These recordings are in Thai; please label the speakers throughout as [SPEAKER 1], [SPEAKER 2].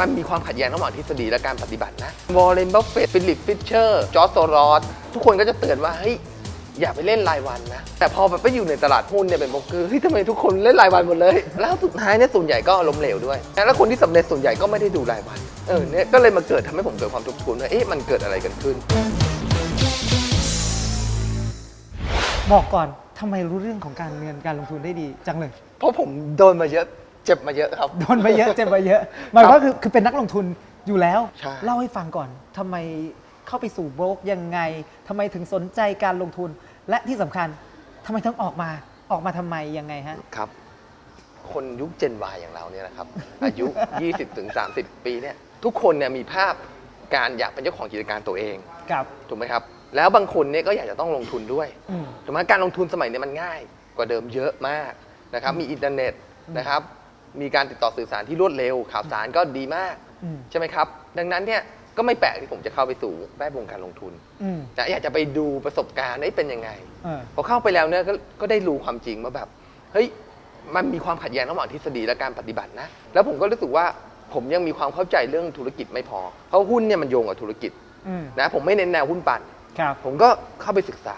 [SPEAKER 1] มันมีความขัดแย้งระหว่างทฤษฎีและการปฏิบัตินะวอร์เรนบัฟเฟตฟิลิปฟิชเชอร์จอร์จโซรอสทุกคนก็จะเตือนว่าเฮ้ยอย่าไปเล่นรายวันนะ แต่พอแบบไปอยู่ในตลาดหุ้นเนี่ยเป็นโบรกเกอร์เฮ้ยทำไมทุกคนเล่นรายวันหมดเลย แล้วสุดท้ายเนี่ยส่วนใหญ่ก็ล้มเหลวด้วย แล้วคนที่สำเร็จส่วนใหญ่ก็ไม่ได้ดูรายวันเออเนี่ยก็เลยมาเกิดทำให้ผมเกิดความทุกข์ทวนว่าเอ๊ะมันเกิดอะไรกันขึ้น
[SPEAKER 2] บอกก่อนทำไมรู้เรื่องของการเงินการลงทุนได้ดีจังเลย
[SPEAKER 1] เพราะผมโดนมาเยอะ เจ็บมาเยอะครับ
[SPEAKER 2] โดนไปเยอะเจ็บไปเยอะหมายว่าคือคือเป็นนักลงทุนอยู่แล้ว
[SPEAKER 1] ใช่
[SPEAKER 2] เล่าให้ฟังก่อนทำไมเข้าไปสู่โบรกยังไงทำไมถึงสนใจการลงทุน และที่สำคัญทำไมต้องออกมาออกมาทำไมยังไงฮะ
[SPEAKER 1] ครับ คนยุคเจน Y อย่างเราเนี่ยนะครับ อายุ 20ถึง30 ปีเนี่ยทุกคนเนี่ยมีภาพการอยากเป็นเจ้าของกิจการตัวเอง
[SPEAKER 2] กับ
[SPEAKER 1] ถูกไหมครับ แล้วบางคนเนี่ยก็อยากจะต้องลงทุนด้วย
[SPEAKER 2] อืม
[SPEAKER 1] ถูกไหมการลงทุนสมัยนี้มันง่ายกว่าเดิมเยอะมากนะครับ มีอินเทอร์เน็ตนะครับ มีการติดต่อสื่อสารที่รวดเร็ว ข่าวสารก็ดีมาก
[SPEAKER 2] อืม
[SPEAKER 1] ใช่ไหมครับ ดังนั้นเนี่ยก็ไม่แปลกที่ผมจะเข้าไปสู่แวดวงการลงทุน
[SPEAKER 2] อืม
[SPEAKER 1] แต่อยากจะไปดูประสบการณ์ได้เป็นยังไง
[SPEAKER 2] เออ
[SPEAKER 1] พอเข้าไปแล้วเนี่ยก็ก็ได้รู้ความจริงว่าแบบ เฮ้ย มันมีความขัดแย้งระหว่างทฤษฎีและการปฏิบัตินะ แล้วผมก็รู้สึกว่าผมยังมีความเข้าใจเรื่องธุรกิจไม่พอ เพราะหุ้นเนี่ยมันโยงกับธุรกิจ
[SPEAKER 2] อืม
[SPEAKER 1] นะ ผมไม่เน้นแนวหุ้นปั่น
[SPEAKER 2] ครับ
[SPEAKER 1] ผมก็เข้าไปศึกษา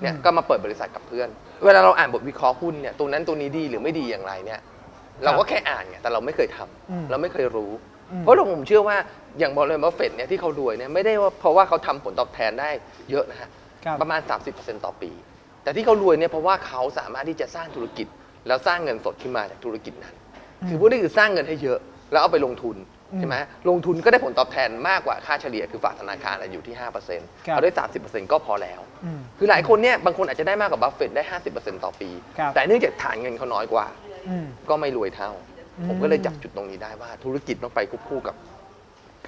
[SPEAKER 1] เนี่ย
[SPEAKER 2] อืม
[SPEAKER 1] ก็มาเปิดบริษัทกับเพื่อน เวลาเราอ่านบทวิเคราะห์หุ้นเนี่ย ตัวนั้นตัวนี้ดีหรือไม่ดีอย่างไรเนี่ย เราก็แค่อ่านไงแต่เราไม่เคยทำ
[SPEAKER 2] อืม
[SPEAKER 1] เราไม่เคยรู้
[SPEAKER 2] อืม
[SPEAKER 1] เพราะเราผมเชื่อว่าอย่างบอลเลนบัฟเฟตเนี่ยที่เขารวยเนี่ยไม่ได้ว่าเพราะว่าเขาทำผลตอบแทนได้เยอะนะฮะ
[SPEAKER 2] ครับ
[SPEAKER 1] ประมาณ 30%ต่อปี แต่ที่เขารวยเนี่ยเพราะว่าเขาสามารถที่จะสร้างธุรกิจ แล้วสร้างเงินสดขึ้นมาจากธุรกิจนั้นคือพวกนี้คือสร้างเงินให้เยอะ แล้วเอาไปลงทุน
[SPEAKER 2] อืม
[SPEAKER 1] ใช่ไหมลงทุนก็ได้ผลตอบแทนมากกว่าค่าเฉลี่ยคือฝากธนาคารอะอยู่ที่5%เอาได้ 30%ก็พอแล้ว
[SPEAKER 2] อืม
[SPEAKER 1] คือหลายคนเนี่ยบางคนอาจจะได้มากกว่าบัฟเฟตได้ 50%ต่อปี
[SPEAKER 2] ครับ
[SPEAKER 1] แต่เนื่องจากฐานเงินเขาน้อยกว่า
[SPEAKER 2] อืม
[SPEAKER 1] ก็ไม่รวยเท่า
[SPEAKER 2] อืม
[SPEAKER 1] ผมก็เลยจับจุดตรงนี้ได้ว่า ธุรกิจต้องไปควบคู่กับ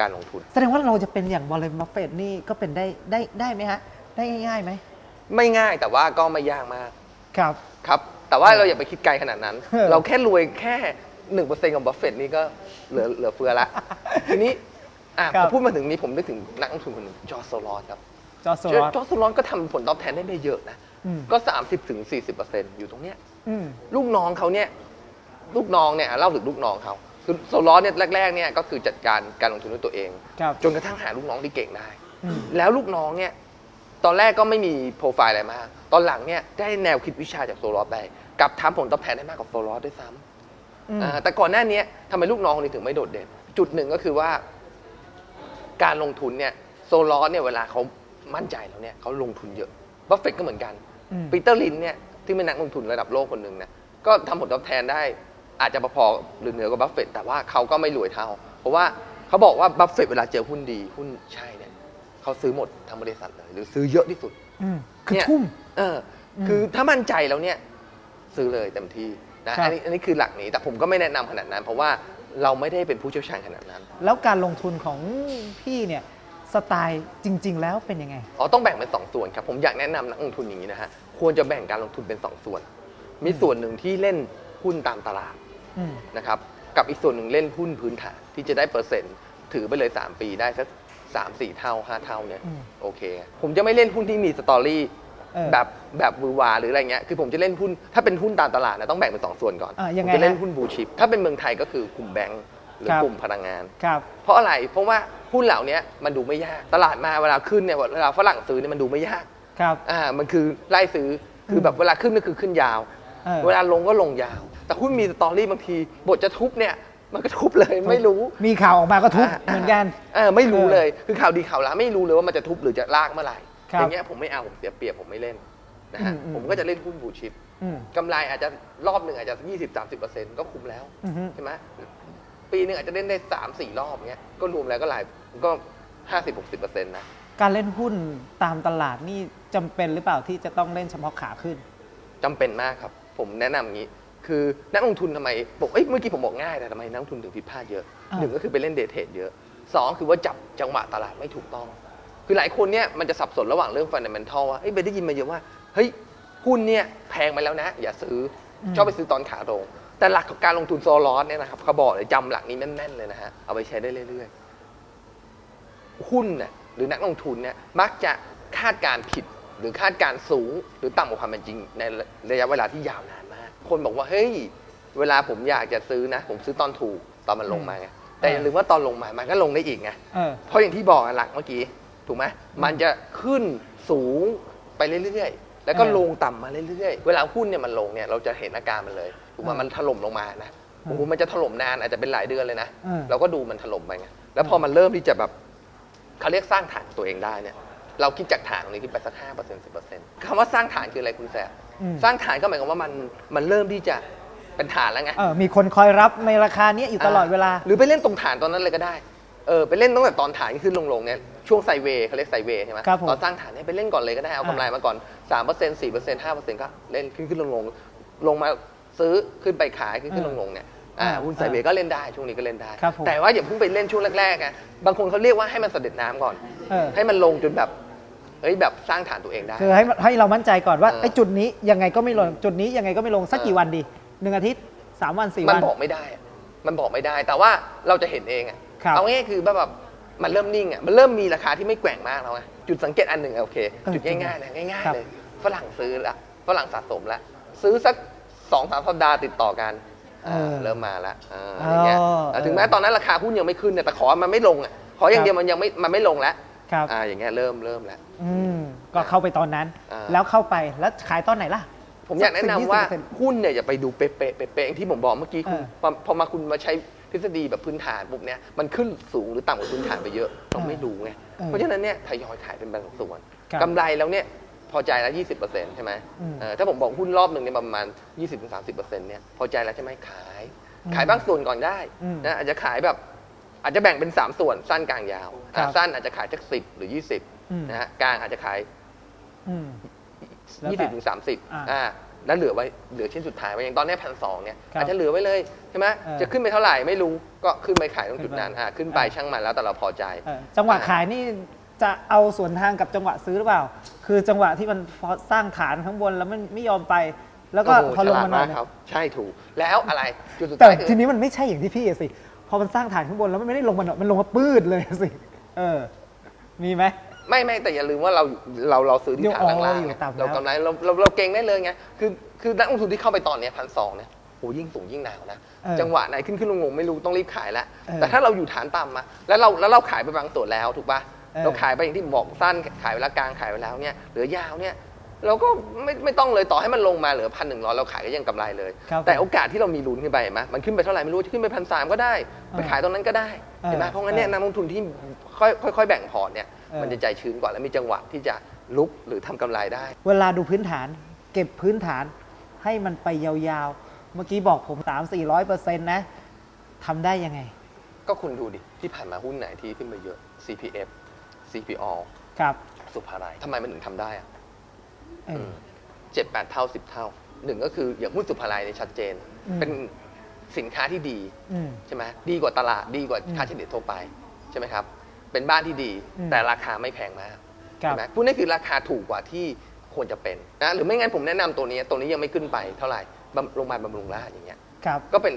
[SPEAKER 1] การลงทุน
[SPEAKER 2] แสดงว่าเราจะเป็นอย่างวอลเลนบัฟเฟตนี่ก็เป็นได้ได้ได้ไหมฮะ ได้ง่ายๆไหม
[SPEAKER 1] ไม่ง่ายแต่ว่าก็ไม่ยากมาก
[SPEAKER 2] ครับ
[SPEAKER 1] ครับ แต่ว่าเราอย่าไปคิดไกลขนาดนั้น
[SPEAKER 2] เออ
[SPEAKER 1] เราแค่รวยแค่หนึ่งเปอร์เซ็นต์ของบัฟเฟตนี่ก็เหลือเหลือเฟือละ ทีนี้อะ
[SPEAKER 2] ครั
[SPEAKER 1] พ
[SPEAKER 2] บ
[SPEAKER 1] อพูดมาถึงนี้ผมนึกถึงนักลงทุนคนหนึ่งจอร์จโซลอสครับ
[SPEAKER 2] จอร์จโซ
[SPEAKER 1] จ
[SPEAKER 2] รอส
[SPEAKER 1] อร์จโซลอสก็ทำผลตอบแทนได้ไม่เยอะนะ
[SPEAKER 2] อืม
[SPEAKER 1] ก็ 30ถึง40เปอร์เซ็นต์อยู่ตรงเนี้ย
[SPEAKER 2] อืม
[SPEAKER 1] ลูกน้องเขาเนี่ย ลูกน้องเนี่ยเล่าถึงลูกน้องเขาคือโซลอสเนี่ยแรกๆเนี่ยก็คือจัดการการลงทุนด้วยตัวเอง
[SPEAKER 2] ครับ
[SPEAKER 1] จนกระทั่งหาลูกน้องที่เก่งได้
[SPEAKER 2] อืม
[SPEAKER 1] แล้วลูกน้องเนี่ย ตอนแรกก็ไม่มีโปรไฟล์อะไรมาก ตอนหลังเนี่ยได้แนวคิดวิชาจากโซลอสไปกลับทำผลตอบแทนได้มากกว่าโซลอสด้วยซ้
[SPEAKER 2] อืมำ
[SPEAKER 1] อ่าแต่ก่อนหน้านี้ทำไมลูกน้องคนนี้ถึงไม่โดดเด่น จุดหนึ่งก็คือว่า การลงทุนเนี่ยโซลอสเนี่ยเวลาเขามั่นใจแล้วเนี่ยเขาลงทุนเยอะบัฟเฟตก็เหมือนกัน
[SPEAKER 2] อืม
[SPEAKER 1] ปีเตอร์ลินเนี่ยที่เป็นนักลงทุนระดับโลกคนหนึ่งเนี่ยก็ทำผลตอบแทนได้อาจจะพอๆหรือเหนือกว่าบัฟเฟตแต่ว่าเขาก็ไม่รวยเท่า เพราะว่าเขาบอกว่าบัฟเฟตเวลาเจอหุ้นดีหุ้นใช่เนี่ยเขาซื้อหมดทั้งบริษัทเลย หรือซื้อเยอะที่สุด
[SPEAKER 2] อืมคือ
[SPEAKER 1] เนี่ย
[SPEAKER 2] ทุ่ม
[SPEAKER 1] เอออ
[SPEAKER 2] ม
[SPEAKER 1] คือถ้ามั่นใจแล้วเนี่ย ซื้อเลยเต็มที่นะครับอันนี้อันนี้คือหลักนี้แต่ผมก็ไม่แนะนำขนาดนั้น เพราะว่าเราไม่ได้เป็นผู้เชี่ยวชาญขนาดนั้น
[SPEAKER 2] แล้วการลงทุนของพี่เนี่ย สไตล์จริง ๆ แล้วเป็นยังไง
[SPEAKER 1] อ๋อต้องแบ่งเป็นสองส่วนครับ ผมอยากแนะนำนักลงทุนอย่างนี้นะฮะควรจะแบ่งการลงทุนเป็นสองส่วน มีส่วนหนึ่งที่เล่นหุ้นตามตลาด
[SPEAKER 2] อืม
[SPEAKER 1] นะครับกับอีกส่วนหนึ่งเล่นหุ้นพื้นฐานที่จะได้เปอร์เซ็นต์ถือไปเลย 3 ปีได้สักสามสี่เท่า5เท่าเนี่ย
[SPEAKER 2] อืม
[SPEAKER 1] โอเค ผมจะไม่เล่นหุ้นที่มีสตอรี่
[SPEAKER 2] เออ
[SPEAKER 1] แบบแบบวือวาหรืออะไรเงี้ยคือผมจะเล่นหุ้นถ้าเป็นหุ้นตามตลาดนะต้องแบ่งเป็นสองส่วนก่อน
[SPEAKER 2] อะยังไง
[SPEAKER 1] ผมจะเล่น
[SPEAKER 2] ฮะ
[SPEAKER 1] หุ้นบูชิปถ้าเป็นเมืองไทยก็คือกลุ่มแบงก์หรือ
[SPEAKER 2] ครับ
[SPEAKER 1] กลุ่มพลังงาน
[SPEAKER 2] ครับ
[SPEAKER 1] เพราะอะไร เพราะว่า หุ้นเหล่านี้มันดูไม่ยาก ตลาดมาเวลาขึ้นเนี่ยเวลาฝรั่งซื้อเนี่ยมันดูไม่ยาก
[SPEAKER 2] ครับ
[SPEAKER 1] อ่ามันคือไล่ซื้อคือแบบเวลาขึ้นก็คือขึ้นยาว
[SPEAKER 2] เออ
[SPEAKER 1] เวลาลงก็ลงยาว แต่หุ้นมีสตอรี่บางที บทจะทุบเนี่ยมันก็ทุบเลยไม่รู้
[SPEAKER 2] มีข่าวออกมาก็ทุบ
[SPEAKER 1] อ่า
[SPEAKER 2] เหมือนกัน
[SPEAKER 1] เออไม่รู้เลยคือข่าวดีข่าวร้ายไม่รู้เลยว่ามันจะทุบหรือจะลากเมื่อไหร่
[SPEAKER 2] ครับ
[SPEAKER 1] อย่างเงี้ยผมไม่เอาผมเสียเปรียบผมไม่เล่นนะฮะ
[SPEAKER 2] อืมอืม
[SPEAKER 1] ผมก็จะเล่นหุ้นบูชิป
[SPEAKER 2] อืม
[SPEAKER 1] กำไรอาจจะรอบหนึ่งอาจจะ20-30%ก็คุ้มแล้ว
[SPEAKER 2] อือฮึ
[SPEAKER 1] ใช่ไหมปีหนึ่งอาจจะเล่นได้3-4รอบเงี้ยก็รวมแล้วก็หลาย ก็50-60%นะ
[SPEAKER 2] การเล่นหุ้นตามตลาดนี่จำเป็นหรือเปล่าที่จะต้องเล่นเฉพาะขาขึ้น
[SPEAKER 1] จำเป็นมากครับ ผมแนะนำอย่างนี้ คือนักลงทุนทำไมบอกเอ้ยเมื่อกี้ผมบอกง่ายแต่ทำไมนักลงทุนถึงผิดพลาดเยอะ
[SPEAKER 2] อ่า
[SPEAKER 1] หนึ่งก็คือไปเล่นเดทเทรดเยอะสองคือว่าจับจังหวะตลาดไม่ถูกต้อง คือหลายคนเนี่ยมันจะสับสนระหว่างเรื่องฟันเดเมนทัลว่าเอ้ยไปได้ยินมาเยอะว่าเฮ้ยหุ้นเนี่ยแพงไปแล้วนะ อย่าซื้ออ
[SPEAKER 2] ม
[SPEAKER 1] ชอบไปซื้อตอนขาลงแต่หลักของการลงทุนโซลอสเนี่ยนะครับเขาบอกเลยจำหลักนี้แม่นๆเลยนะฮะเอาไปใช้ได้เรื่อยๆ หุ้นเนี่ยหรือนักลงทุนเนี่ยมักจะคาดการณ์ผิด หรือคาดการณ์สูง หรือต่ำกว่าความเป็นจริง ในระยะเวลาที่ยาวนานมาก คนบอกว่าเฮ้ยเวลาผมอยากจะซื้อนะ ผมซื้อตอนถูกตอนมันลงมาไงแต่อย่าลืมว่าตอนลงมามันก็ลงได้อีกไง
[SPEAKER 2] เออ
[SPEAKER 1] เพราะอย่างที่บอกอะหลักเมื่อกี้ถูกไหมมันจะขึ้นสูงไปเรื่อยๆ แล้วก็
[SPEAKER 2] เออ
[SPEAKER 1] ลงต่ำมาเรื่อยๆ เวลาหุ้นเนี่ยมันลงเนี่ยเราจะเห็นอาการมันเลยถูกไหม
[SPEAKER 2] เออ
[SPEAKER 1] มันถล่มลงมานะโอ้โหมันจะถล่มนานอาจจะเป็นหลายเดือนเลยนะ
[SPEAKER 2] เออ
[SPEAKER 1] เราก็ดูมันถล่มไปไงแล้วพอมันเริ่มที่จะแบบ เขาเรียกสร้างฐานตัวเองได้เนี่ยเราคิดจากฐานตรงนี้ขึ้นไปสักห้าเปอร์เซ็นต์สิบเปอร์เซ็นต์คำว่าสร้างฐานคืออะไรคุณแซม
[SPEAKER 2] อืม
[SPEAKER 1] สร้างฐานก็หมายความว่ามันมันเริ่มที่จะเป็นฐานแล้วไง
[SPEAKER 2] เออมีคนคอยรับในราคาเนี้ยอยู่ตลอดเวลา
[SPEAKER 1] หรือไปเล่นตรงฐานตอนนั้นเลยก็ได้เออไปเล่นตั้งแต่ตอนฐานขึ้นลงๆเนี่ยช่วงไซเวย์เขาเรียกไซเวย์ใช่ไหม
[SPEAKER 2] ครับผม
[SPEAKER 1] ตอนสร้างฐานเนี่ยไปเล่นก่อนเลยก็ได้เอา
[SPEAKER 2] อ่ากำ
[SPEAKER 1] ไรมาก่อน3% 4% 5%ก็เล่นขึ้นขึ้นลงลงลงมาซื้อขึ้นไปขายขึ้นขึ้นลงลงเนี่ย อ่า
[SPEAKER 2] อ่า
[SPEAKER 1] หุ้นไซเวย์ก็เล่นได้ช่วงนี้ก็เล่นได้
[SPEAKER 2] ครับผม
[SPEAKER 1] แต่ว่าอย่าเพิ่งไปเล่นช่วงแรกๆไงบางคนเขาเรียกว่าให้มันเสด็จน้ำก่อน
[SPEAKER 2] เออ
[SPEAKER 1] ให้มันลงจนแบบเฮ้ยแบบสร้างฐานตัวเองได้
[SPEAKER 2] คือให้ให้เรามั่นใจก่อนว่า
[SPEAKER 1] เออ
[SPEAKER 2] ไอ้จุดนี้ยังไงก็ไม่ลงจุดนี้ยังไงก็ไม่ลงสักกี่
[SPEAKER 1] เออ
[SPEAKER 2] วันดีหนึ่งอาทิตย์สามวันสี่
[SPEAKER 1] มั
[SPEAKER 2] วันน
[SPEAKER 1] บอกไม่ได้อะมันบอกไม่ได้ แต่ว่าเราจะเห็นเองอะ
[SPEAKER 2] ครับ
[SPEAKER 1] เอาง่ายๆคือแบบแบบมันเริ่มนิ่งอะมันเริ่มมีราคาที่ไม่แกว่งมากแล้วไงจุดสังเกตอันหนึ่งอะโอเค
[SPEAKER 2] เออ
[SPEAKER 1] จุดง่ายๆนะง่าย
[SPEAKER 2] ครั
[SPEAKER 1] ๆ
[SPEAKER 2] บ
[SPEAKER 1] เลย ฝรั่งซื้อละ ฝรั่งสะสมละ ซื้อสักสองสามสัปดาห์ติดต่อกัน
[SPEAKER 2] เออ
[SPEAKER 1] เริ่มมาละอ่าอะไรเงี้ย
[SPEAKER 2] อ๋อ
[SPEAKER 1] แต่ถึงแม้ตอนนั้นราคาหุ้นยังไม่ขึ้นเนี่ยแต่ขอมันไม่ลงอะขออย่างเดียวมันยังไม่มันไม่ลงแล้ว
[SPEAKER 2] ครับ
[SPEAKER 1] อ่าอย่างเงี้ยเริ่มเริ่มแล้ว
[SPEAKER 2] อืม ก็เข้าไปตอนนั้น
[SPEAKER 1] อ่า
[SPEAKER 2] แล้วเข้าไปแล้วขายตอนไหนล่ะ
[SPEAKER 1] ผมอยากแนะนำว่า
[SPEAKER 2] สัก10-20%
[SPEAKER 1] หุ้นเนี่ยอย่าไปดูเป๊ะๆเป๊ะๆอย่างที่ผมบอกเมื่อกี้คุณ
[SPEAKER 2] เออ
[SPEAKER 1] พอพอมาคุณมาใช้ทฤษฎีแบบพื้นฐานปุ๊บเนี่ยมันขึ้นสูงหรือต่ำกว่าพื้นฐานไปเยอะเราไม่รู้ไง
[SPEAKER 2] เออ
[SPEAKER 1] เพราะฉะนั้นเนี่ยทยอยขายเป็นบางส่วน
[SPEAKER 2] ครับ
[SPEAKER 1] กำไรแล้วเนี่ย พอใจแล้ว 20%ใช่ไหม
[SPEAKER 2] อืม
[SPEAKER 1] เออถ้าผมบอกหุ้นรอบหนึ่งเนี่ยประมาณ 20-30%เนี่ยพอใจแล้วใช่ไหมขาย
[SPEAKER 2] อืม
[SPEAKER 1] ขายบางส่วนก่อนได้
[SPEAKER 2] อืม
[SPEAKER 1] นะอาจจะขายแบบอาจจะแบ่งเป็น 3 ส่วนสั้นกลางยาว
[SPEAKER 2] ครั
[SPEAKER 1] อะ
[SPEAKER 2] บ
[SPEAKER 1] สั้นอาจจะขายสักสิหรือ
[SPEAKER 2] อืม
[SPEAKER 1] 20นะฮะกลางอาจจะขาย
[SPEAKER 2] อืม แล้ว
[SPEAKER 1] ยี่
[SPEAKER 2] แต่
[SPEAKER 1] สิบถึงสามสิบ
[SPEAKER 2] อ่า
[SPEAKER 1] อ่าแล้วเหลือไว้เหลือชิ้นสุดท้ายไว้อย่างตอนเนี้พันสองเนี่ย
[SPEAKER 2] ครับ
[SPEAKER 1] อาจจะเหลือไว้เลยใช่ไหม
[SPEAKER 2] เออ
[SPEAKER 1] จะขึ้นไปเท่าไหร่ไม่รู้ก็ขึ้นไปขายตรงจุดนั้น
[SPEAKER 2] ขึ้นไป
[SPEAKER 1] อ่าขึ้นไป
[SPEAKER 2] อ่า
[SPEAKER 1] ช่างมันแล้วแต่เราพอใจ
[SPEAKER 2] เออจังหวะขายนี่ จะเอาสวนทางกับจังหวะซื้อหรือเปล่า คือจังหวะที่มันพอสร้างฐานข้างบนแล้วมันไม่ยอมไป แล้วก็
[SPEAKER 1] โอ้โห
[SPEAKER 2] พอ
[SPEAKER 1] ฉ
[SPEAKER 2] ลง
[SPEAKER 1] ลาด
[SPEAKER 2] มาหน่
[SPEAKER 1] มา
[SPEAKER 2] อกย
[SPEAKER 1] ครับ ใช่ถูก แล้วอะไรจุดสุด
[SPEAKER 2] แต่
[SPEAKER 1] ท้ายคือ
[SPEAKER 2] ทีนี้มันไม่ใช่อย่างที่พี่อะสิ พอมันสร้างฐานข้างบนแล้วมันไม่ได้ลงมาหน่อยมันลงมาปื้ดเลยสิ เออ มีไหม
[SPEAKER 1] ไม่ไม่แต่อย่าลืมว่าเราเราเราซื้อที่
[SPEAKER 2] เดี๋ยว
[SPEAKER 1] ฐานล่าง
[SPEAKER 2] อ๋อ
[SPEAKER 1] ๆ
[SPEAKER 2] อยู่
[SPEAKER 1] ไง
[SPEAKER 2] ต่ำแล้ว
[SPEAKER 1] เรากำไรเราเราเราเก่งได้เลยไงคือคือนักลงทุนที่เข้าไปตอนเนี้พันสองเนี่ยโหยิ่งสูงยิ่งหนาวนะ
[SPEAKER 2] เออ
[SPEAKER 1] จังหวะไหนขึ้นขึ้นลงลงไม่รู้ต้องรีบขายแล้ว
[SPEAKER 2] เออ
[SPEAKER 1] แต่ถ้าเราอยู่ฐานต่ำมาแล้วเราแล้วเราขายไปบางส่วนแล้วถูกปะ
[SPEAKER 2] เออ
[SPEAKER 1] เราขายไปอย่างที่ผมบอกสั้นขายเวลากลางขายไปแล้วเนี่ยเหลือยาวเนี่ยเราก็ไม่ไม่ต้องเลยต่อให้มันลงมาเหลือพันหนึ่งร้อยเราขายก็ยังกำไรเลย
[SPEAKER 2] ครับ
[SPEAKER 1] แต่โอกาสที่เรามีลุ้นขึ้นไปเห็นไหมมันขึ้นไปเท่าไหร่ไม่รู้จะขึ้นไปพันสามก็ได้ ไปขายตรงนั้นก็ได้เห็นไหม
[SPEAKER 2] เออ
[SPEAKER 1] เพราะงั้นเนี่ย
[SPEAKER 2] เออ
[SPEAKER 1] นักลงทุนที่ค่อยค่อยๆแบ่งพอร์ตเนี่ย
[SPEAKER 2] เออ
[SPEAKER 1] มันจะใจชื้นกว่าและมีจังหวะที่จะลุกหรือทำกำไรได้
[SPEAKER 2] เวลาดูพื้นฐาน เก็บพื้นฐานให้มันไปยาวๆ เมื่อกี้บอกผม 3 4 0 0เปอร์เซ็นต์นะทำได้ยังไง
[SPEAKER 1] ก็คุณดูดิ ที่ผ่านมาหุ้นไหนที่ขึ้นมาเยอะ CPF CPO
[SPEAKER 2] ครับ
[SPEAKER 1] สุภาลัยทำไมมันถึงทำได้อะ
[SPEAKER 2] เออ
[SPEAKER 1] เจ็ดแปดเท่าสิบเท่าหนึ่งก็คืออย่างหุ้นสุภาลัยเนี่ยชัดเจน
[SPEAKER 2] อืม
[SPEAKER 1] เป็นสินค้าที่ดี
[SPEAKER 2] อืม
[SPEAKER 1] ใช่ไหมดีกว่าตลาดดีกว่า
[SPEAKER 2] อืม
[SPEAKER 1] ค่าเฉลี่ยทั่วไปใช่ไหมครับเป็นบ้านที่ดี
[SPEAKER 2] อืม
[SPEAKER 1] แต่ราคาไม่แพงมาก
[SPEAKER 2] ครั
[SPEAKER 1] ใช่
[SPEAKER 2] บ
[SPEAKER 1] ไหมพูดง่ายๆคือราคาถูกกว่าที่ควรจะเป็นนะหรือไม่งั้นผมแนะนำตัวนี้ตัวนี้ยังไม่ขึ้นไปเท่าไหร่บำโรงพยาบาลบำรุงราษฎร์อย่างเงี้ย
[SPEAKER 2] ครับ
[SPEAKER 1] ก็เป็น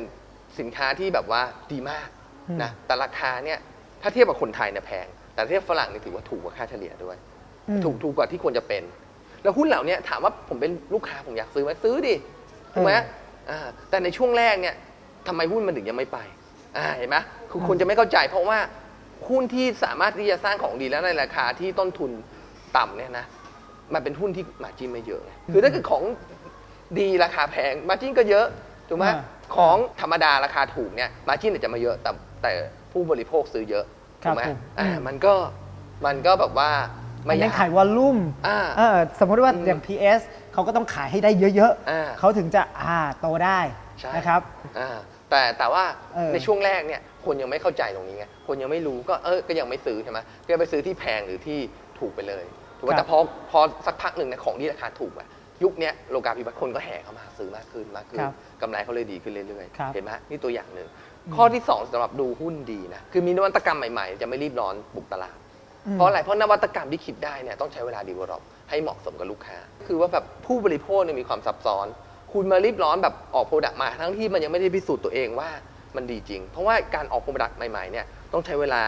[SPEAKER 1] สินค้าที่แบบว่าดีมาก
[SPEAKER 2] อืม
[SPEAKER 1] นะแต่ราคาเนี่ยถ้าเทียบกับคนไทยเนี่ยแพง แต่เทียบฝรั่งเนี่ยถือว่าถูกกว่าค่าเฉลี่ยด้วย
[SPEAKER 2] อืม
[SPEAKER 1] ถูกถูกกว่าที่ควรจะเป็น แล้วหุ้นเหล่านี้ถามว่าผมเป็นลูกค้าผมอยากซื้อไหมซื้อดิถูกไหม
[SPEAKER 2] เออ
[SPEAKER 1] อ่าแต่ในช่วงแรกเนี่ยทำไมหุ้นมันถึงยังไม่ไปอ่าเห็นไหมคือคนจะไม่เข้าใจ เพราะว่าหุ้นที่สามารถที่จะสร้างของดีแล้วในราคาที่ต้นทุนต่ำเนี่ยนะมันเป็นหุ้นที่มาจิ้นไม่เยอะไงคือถ้าเกิดของดีราคาแพงมาจิ้นก็เยอะถูกไหม
[SPEAKER 2] อ่า
[SPEAKER 1] ของธรรมดาราคาถูกเนี่ยมาจิ้นอาจจะมาเยอะแต่แต่ผู้บริโภคซื้อเยอะ
[SPEAKER 2] ครั
[SPEAKER 1] ถู
[SPEAKER 2] บ
[SPEAKER 1] กไหม
[SPEAKER 2] ผม
[SPEAKER 1] อ่า
[SPEAKER 2] อืม
[SPEAKER 1] มันก็มันก็แบบว่า
[SPEAKER 2] มั
[SPEAKER 1] ไม่
[SPEAKER 2] นยัง
[SPEAKER 1] ยาก
[SPEAKER 2] ขายวอลลุ่ม
[SPEAKER 1] อ่า
[SPEAKER 2] เออสมมติว่า
[SPEAKER 1] อืม
[SPEAKER 2] อย่าง PS เขาก็ต้องขายให้ได้เยอะ
[SPEAKER 1] อ่า
[SPEAKER 2] ๆ เขาถึงจะอ่าโตได้
[SPEAKER 1] ใช่
[SPEAKER 2] นะครับ
[SPEAKER 1] อ่าแต่แต่ว่า
[SPEAKER 2] เออ
[SPEAKER 1] ในช่วงแรกเนี่ยคนยังไม่เข้าใจตรงนี้ไงคนยังไม่รู้ก็เออก็ยังไม่ซื้อใช่ไหมก็ไปซื้อที่แพงหรือที่ถูกไปเลยถูกไหม
[SPEAKER 2] ครับ
[SPEAKER 1] แต่พอพอสักพักหนึ่งเนี่ยของที่ราคาถูกอะยุคเนี้ยโลกาภิวัตน์คนก็แห่เข้ามาซื้อมากขึ้นมากขึ้น
[SPEAKER 2] ครับ
[SPEAKER 1] กำไรเขาเลยดีขึ้นเรื่อย
[SPEAKER 2] ครับ
[SPEAKER 1] ๆ เห็นไหมนี่ตัวอย่างหนึ่ง ข้อที่สองสำหรับดูหุ้นดีนะคือมีนวัตกรรมใหม่ๆ จะไม่รีบร้อนบุกตลาด
[SPEAKER 2] อืม
[SPEAKER 1] เพราะอะไรเพราะนวัตกรรมที่คิดได้เนี่ยต้องใช้เวลาดีว e ล o p ให้เหมาะสมกับลูกค้า คือว่าแบบผู้บริโภคเนี่ยมีความซับซ้อน คุณมารีบร้อนแบบออกโปรดักต์มาทั้งที่มันยังไม่ได้พิสูจน์ตัวเองว่ามันดีจริง เพราะว่าการออกโปรดักต์ใหม่ๆเนี่ยต้องใช้เวลา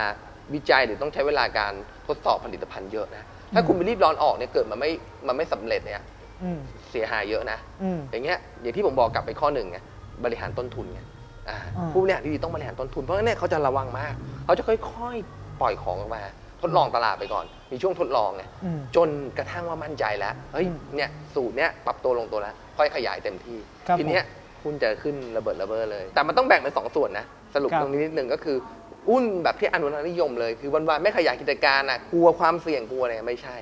[SPEAKER 1] วิจัยหรือต้องใช้เวลาการทดสอบผลิตภัณฑ์เยอะนะถ้าคุณไปรีบร้อนออกเนี่ยเกิดมันไม่มันไม่สำเร็จเนี่ย
[SPEAKER 2] อืม
[SPEAKER 1] เสียหายเยอะนะ
[SPEAKER 2] อืม
[SPEAKER 1] อย่างเงี้ยอย่างที่ผมบอกกลับไปข้อหนึ่งไงบริหารต้นทุนไง อ่า
[SPEAKER 2] อืม
[SPEAKER 1] ผู้บริหารที่ดีต้องบริหารต้นทุนเพราะฉะนั้นเนี่ยเขาจะระวังมาก เขาจะค่อยๆ ปล่อยของออกมา ทดลองตลาดไปก่อน มีช่วงทดลองไง
[SPEAKER 2] อืม
[SPEAKER 1] จนกระทั่งว่ามั่นใจแล้วเฮ้ย
[SPEAKER 2] อืม
[SPEAKER 1] เนี่ยสูตรเนี่ยปรับตัวลงตัวแล้ว ค่อยขยายเต็มที่
[SPEAKER 2] ครับ
[SPEAKER 1] ทีเนี้ยหุ้นจะขึ้นระเบิดระเบ้อเลย แต่มันต้องแบ่งเป็นสองส่วนนะ สรุป
[SPEAKER 2] ครับ
[SPEAKER 1] ตรงนี้นิดหนึ่งก็คือหุ้นแบบที่อนุรักษ์นิยมเลย คือวันๆไม่ขยายกิจการอะกลัวความเสี่ยงกลัวอะไรไม่ใช่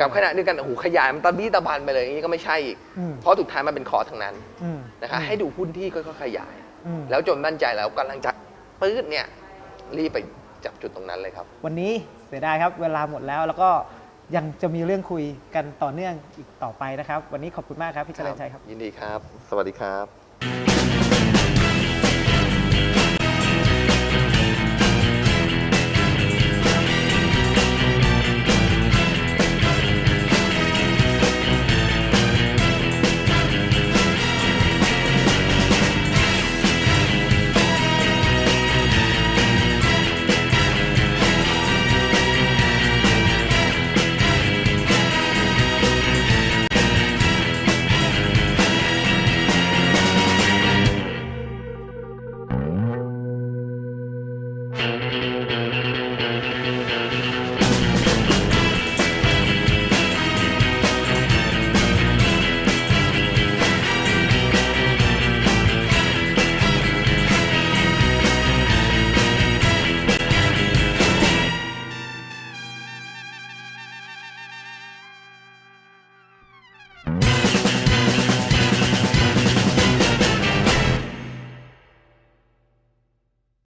[SPEAKER 1] กับขณะเดียวกันโอ้โหขยายมันตะบี้ตะบันไปเลยอย่างนี้ก็ไม่ใช่อีก
[SPEAKER 2] อืม
[SPEAKER 1] เพราะสุดท้ายมันเป็นคอร์สทั้งนั้น
[SPEAKER 2] อืม
[SPEAKER 1] นะคะให้ดูหุ้นที่ค่อยๆขยาย
[SPEAKER 2] อืม
[SPEAKER 1] แล้วจนมั่นใจแล้วกำลังจะปื๊ดเนี่ยรีบไปจับจุดตรงนั้นเลยครับ
[SPEAKER 2] วันนี้เสียดายครับ เวลาหมดแล้วแล้วก็ยังจะมีเรื่องคุยกันต่อเนื่องอีกต่อไปนะครับ วันนี้ขอบคุณมากครับพี่เจริญชัยครับ
[SPEAKER 1] ยินดีครับ สวัสดีครับ